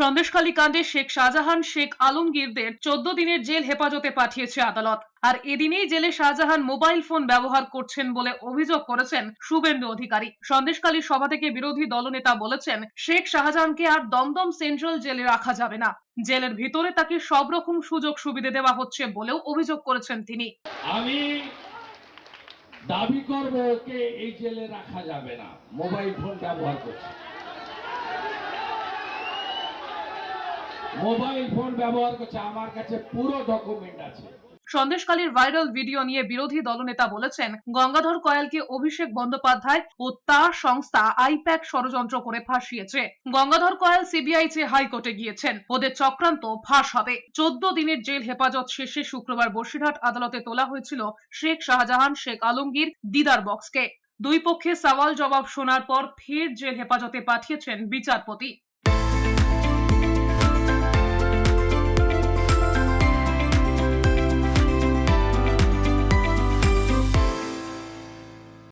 সন্দেশখালী কাণ্ডে শেখ শাহজাহান, শেখ আলমগীরদের চোদ্দ দিনের জেল হেফাজতে পাঠিয়েছে আদালত। আর এদিনেই জেলে শাহজাহান মোবাইল ফোন ব্যবহার করছেন বলে অভিযোগ করেছেন শুভেন্দু অধিকারী। সন্দেশখালী সভা থেকে বিরোধী দলনেতা বলেছেন, শেখ শাহজাহানকে আর দমদম সেন্ট্রাল জেলে রাখা যাবে না। জেলের ভিতরে তাকে সব রকম সুযোগ সুবিধা দেওয়া হচ্ছে বলেও অভিযোগ করেছেন তিনি। আমি দাবি করব ওকে এই জেলে রাখা যাবে না। মোবাইল ফোন ব্যবহার করছে। মোবাইল ফোন ব্যবহার করছে, আমার কাছে পুরো ডকুমেন্ট আছে। সন্দেশকালীর ভাইরাল ভিডিও নিয়ে বিরোধী দলনেতা বলেছেন, গঙ্গাধর কয়ালকে অভিষেক বন্দ্যোপাধ্যায় ও তার সংস্থা আইপ্যাক ষড়যন্ত্র করে ফাঁসিয়েছে। গঙ্গাধর কয়াল সিবিআই চেয়ে হাইকোর্টে গিয়েছেন, ওদের চক্রান্ত ফাঁস হবে। চোদ্দ দিনের জেল হেফাজত শেষে শুক্রবার বসিরহাট আদালতে তোলা হয়েছিল শেখ শাহজাহান, শেখ আলমগীর, দিদার বক্সকে। দুই পক্ষে সওয়াল জবাব শোনার পর ফের জেল হেফাজতে পাঠিয়েছেন বিচারপতি।